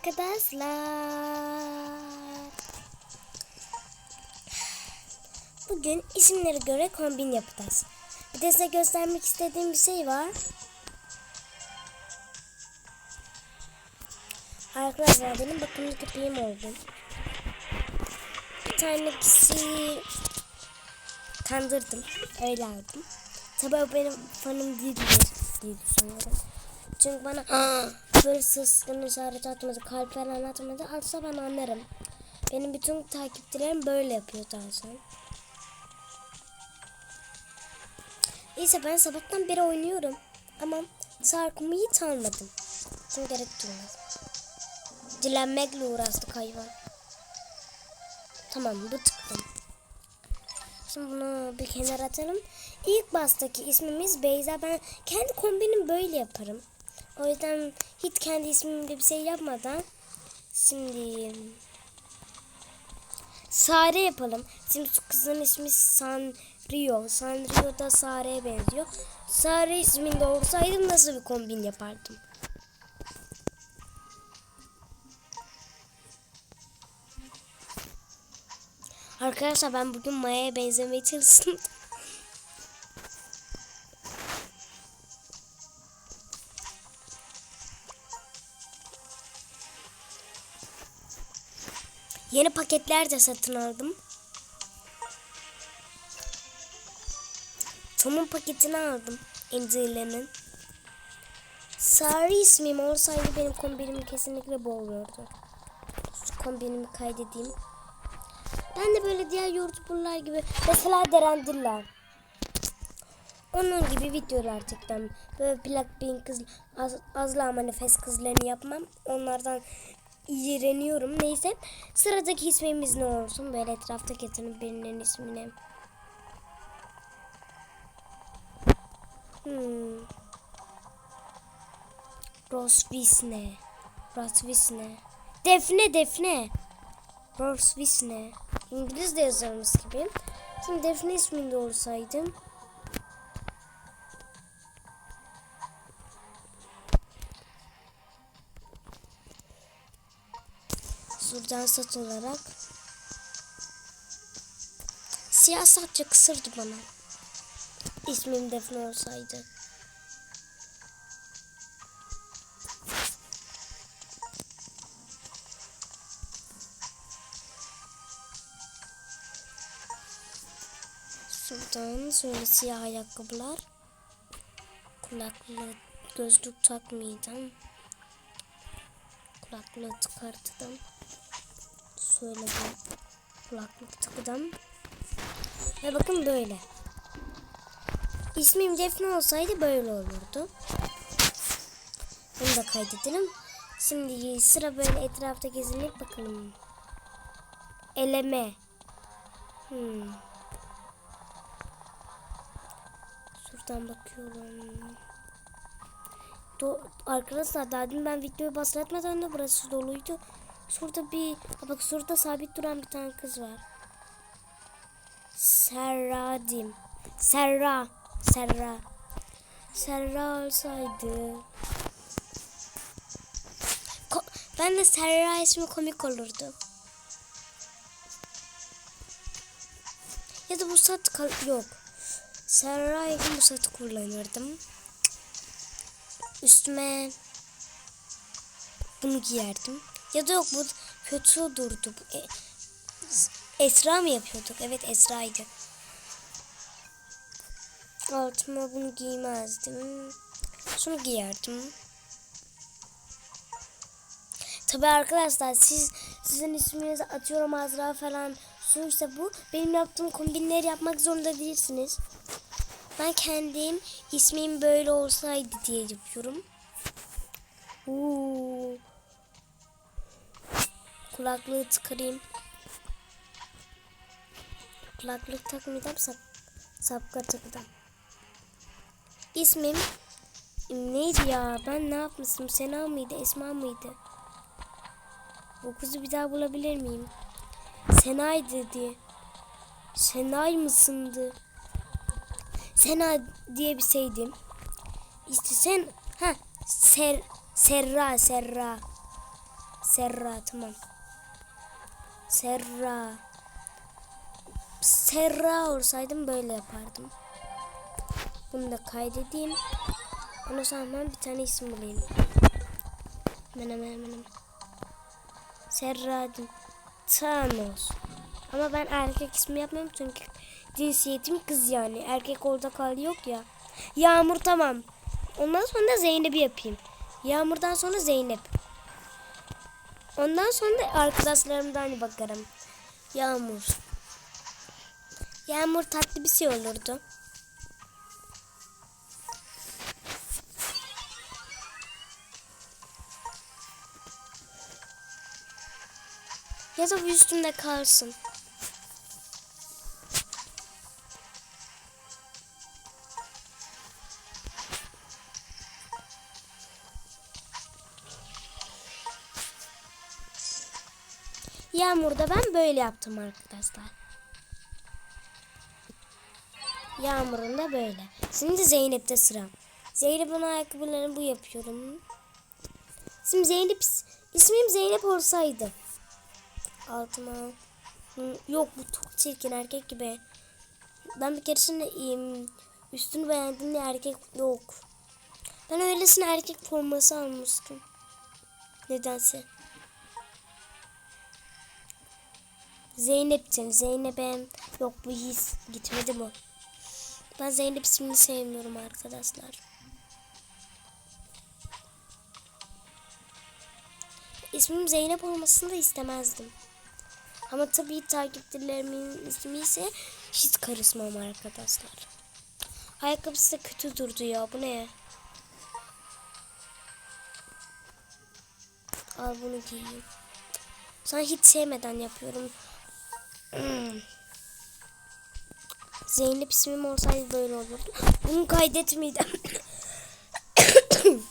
arkadaşlar. Bugün isimlere göre kombin yapacağız. Bir de size göstermek istediğim bir şey var. Arkadaşlar benim bakımlı köpeğim oldu. Bir tane kişiyi kandırdım. Öyle aldım. Tabii o benim fanım değildir diye düşünüyorum. Çünkü bana böyle seslerini işaret atmadı, kalp falan atmadı. Atsa ben anlarım. Benim bütün takipçilerim böyle yapıyor zaten. Neyse ben sabahtan beri oynuyorum. Ama sarkımı hiç almadım. Çünkü gerek duymaz. Dilenmekle uğraştık hayvan. Tamam bu çıktım. Şimdi bunu bir kenara atalım. İlk bastaki ismimiz Beyza. Ben kendi kombinim böyle yaparım. O yüzden hiç kendi ismimde bir şey yapmadan şimdi Sare yapalım. Şimdi şu kızın ismi Sanrio. Sanrio da Sare'ye benziyor. Sare isminde olsaydım nasıl bir kombin yapardım? Arkadaşlar ben bugün Maya'ya benzemeye çalıştım. Yeni paketler de satın aldım. Tom'un paketini aldım. Emzile'nin. Sarı ismim olsaydı benim kombinimi kesinlikle bu olurdu. Şu kombinimi kaydedeyim. Ben de böyle diğer youtuberlar gibi mesela Derendiller. Onun gibi videolar çektim. Böyle Blackpink kız, az, Azla Manifest kızlarını yapmam. Onlardan iğreniyorum. Neyse. Sıradaki ismimiz ne olsun? Böyle etrafta getirin birinin ismini. Hmm. Rosvisne. Rosvisne. Defne Defne. Rosvisne. İngiliz de yazarımız gibi. Şimdi Defne isminde olsaydım. Şuradan sat olarak. Siyah saçlı kısırdı bana. İsmim Defne olsaydı. Şuradan şöyle siyah ayakkabılar. Kulaklık, gözlük takmayacağım. Kulaklığı çıkarttım. Şöyle bir kulaklık takacağım. Ve bakın böyle. İsmim Defne olsaydı böyle olurdu. Bunu da kaydedelim. Şimdi sıra böyle etrafta gezinip bakalım. Eleme. Hmm. Şuradan bakıyorum. Do Arkadaşlar daha dün ben videoyu başlatmadan da burası doluydu. Şurada bir bak şurada sabit duran bir tane kız var. Serra diyeyim. Serra. Serra. Serra olsaydı. Ko ben de Serra ismi komik olurdu. Ya da bu sat yok. Serra yakın bu satı kullanırdım. Üstüme bunu giyerdim. Ya da yok bu kötü durdu. E, Esra mı yapıyorduk? Evet Esra'ydı. Altıma bunu giymezdim. Şunu giyerdim. Tabi arkadaşlar siz sizin isminizi atıyorum Azra falan suysa bu benim yaptığım kombinleri yapmak zorunda değilsiniz. Ben kendim ismim böyle olsaydı diye yapıyorum. Oo. Kulaklığı çıkarayım. Kulaklık takmayacağım sap, sapka takacağım. İsmim neydi ya? Ben ne yapmışım? Sena mıydı? Esma mıydı? Bu kızı bir daha bulabilir miyim? Sena'ydı diye. Senay mısındı? Sena diye bir şeydim. İşte sen ha Ser Serra Serra Serra tamam. Serra. Serra olsaydım böyle yapardım. Bunu da kaydedeyim. Ondan sonra hemen bir tane isim bulayım. Hemen hemen hemen. Serra Thanos. Ama ben erkek ismi yapmıyorum çünkü cinsiyetim kız yani. Erkek orada kaldı yok ya. Yağmur tamam. Ondan sonra Zeynep'i yapayım. Yağmurdan sonra Zeynep. Ondan sonra da arkadaşlarımdan bakarım. Yağmur. Yağmur tatlı bir şey olurdu. Ya da üstümde kalsın. Yağmurda ben böyle yaptım arkadaşlar. Yağmur'un da böyle. Şimdi Zeynep'te sıra. Zeynep'in ayakkabılarını bu yapıyorum. Şimdi Zeynep ismim Zeynep olsaydı. Altıma. Yok bu çok çirkin erkek gibi. Ben bir keresinde üstünü beğendim de erkek yok. Ben öylesine erkek forması almıştım. Nedense. Zeynep'tim. Zeynep'e yok bu his gitmedi bu. Ben Zeynep ismini sevmiyorum arkadaşlar. İsmim Zeynep olmasını da istemezdim. Ama tabii takipçilerimin ismi ise hiç karışmam arkadaşlar. Ayakkabısı da kötü durdu ya. Bu ne? Al bunu giyeyim. Sana hiç sevmeden yapıyorum. Hmm. Zeynep ismim olsaydı böyle olurdu. Bunu kaydetmeyeceğim.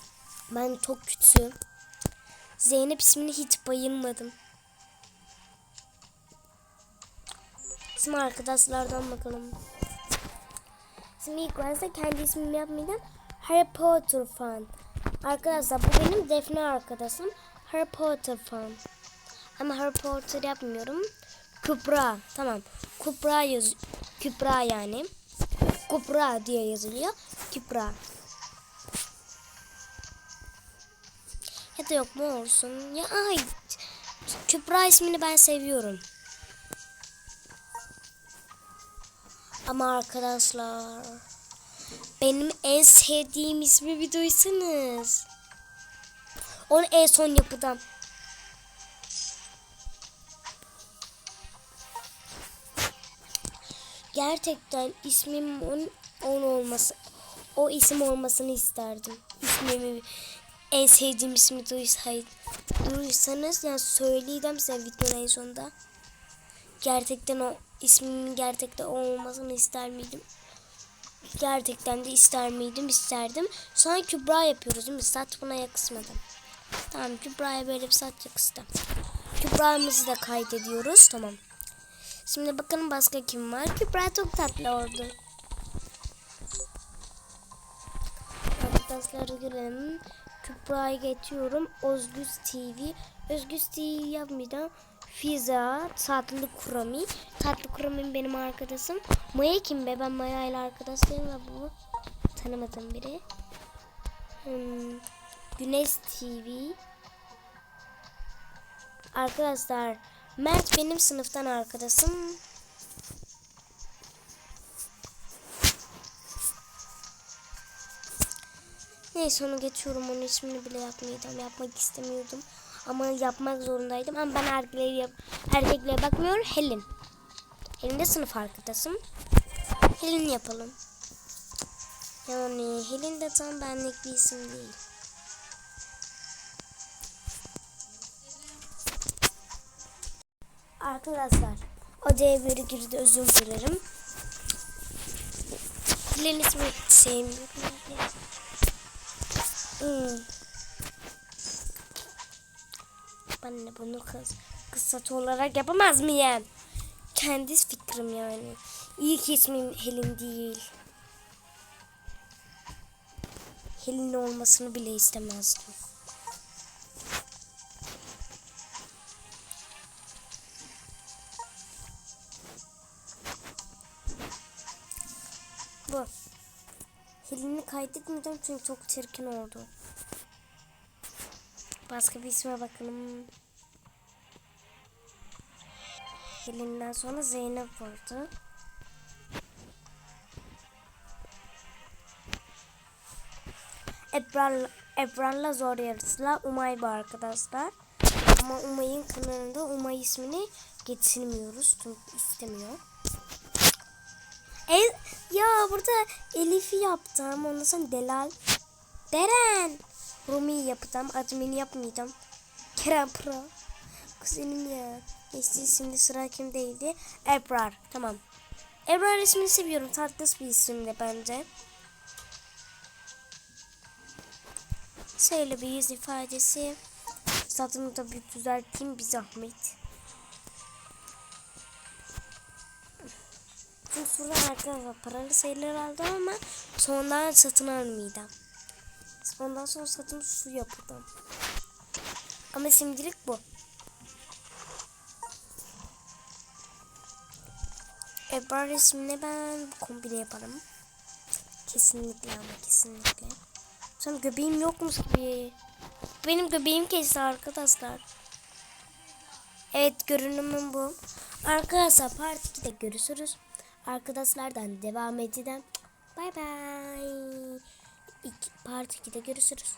ben çok kötü. Zeynep ismini hiç bayılmadım. Şimdi arkadaşlardan bakalım. Şimdi ilk başta kendi ismimi yapmayacağım. Harry Potter fan. Arkadaşlar bu benim Defne arkadaşım. Harry Potter fan. Ama Harry Potter yapmıyorum. Kübra. Tamam. Kübra yaz Kübra yani. Kübra diye yazılıyor. Kübra. Ya da yok mu olsun. Ya ay. Kübra ismini ben seviyorum. Ama arkadaşlar benim en sevdiğim ismi bir duysanız. Onu en son yapıdan. Gerçekten ismim on, on olması, o isim olmasını isterdim. İsmimi en sevdiğim ismi duysaydı, duysanız yani söyleyeceğim size videonun en sonunda. Gerçekten o ismimin gerçekten o olmasını ister miydim? Gerçekten de ister miydim? isterdim. Sonra Kübra yapıyoruz değil mi? Saç buna yakışmadı. Tamam Kübra'ya böyle bir saç yakıştı. Kübra'mızı da kaydediyoruz. Tamam. Şimdi bakalım başka kim var? Kübra çok tatlı oldu. Arkadaşlar görelim. Kübra'yı geçiyorum. Özgüz TV. Özgüz TV yapmayacağım. Fiza, tatlı kurami. Tatlı kurami benim arkadaşım. Maya kim be? Ben Maya ile arkadaşlarım ve bu tanımadığım biri. Hmm, Güneş TV. Arkadaşlar Mert benim sınıftan arkadaşım. Neyse onu geçiyorum. Onun ismini bile yapmayacağım. Yapmak istemiyordum. Ama yapmak zorundaydım. Ama ben erkeklere, yap erkeklere bakmıyorum. Helin. Helin de sınıf arkadaşım. Helin yapalım. Yani Helin de tam benlik bir isim değil. Arkadaşlar odaya biri girdi özür dilerim. Helin ismi sevmiyorum. Hmm. Ben de bunu kız kıssat olarak yapamaz mıyım? Kendi fikrim yani. İyi ki ismim Helin değil. Helin olmasını bile istemezdim. Kaydetmeyeceğim çünkü çok çirkin oldu. Başka bir isme bakalım. Elinden sonra Zeynep vardı. Ebrar, Ebrar'la zor yarışla Umay var arkadaşlar. Ama Umay'ın kanalında Umay ismini getirmiyoruz çünkü istemiyor. E, ya burada Elif'i yaptım. Ondan sonra Delal. Deren. Rumi'yi yapacağım. Admin'i yapmayacağım. Kerem Pro. Kuzenim ya. Neyse şimdi sıra kimdeydi? Ebrar. Tamam. Ebrar ismini seviyorum. Tatlış bir isim de bence. Şöyle bir yüz ifadesi. Satını da bir düzelteyim bir zahmet. Çünkü burada arkadaşlar paralı sayılar aldım ama sonradan satın almayacağım. Ondan sonra satın su yapacağım. Ama şimdilik bu. Ebrar ismine ben kombine yaparım. Kesinlikle ama kesinlikle. Sen göbeğim yokmuş gibi. Benim göbeğim kesti arkadaşlar. Evet görünümüm bu. Arkadaşlar part 2'de görüşürüz. Arkadaşlardan devam edeceğim. Bay bay. Part 2'de görüşürüz.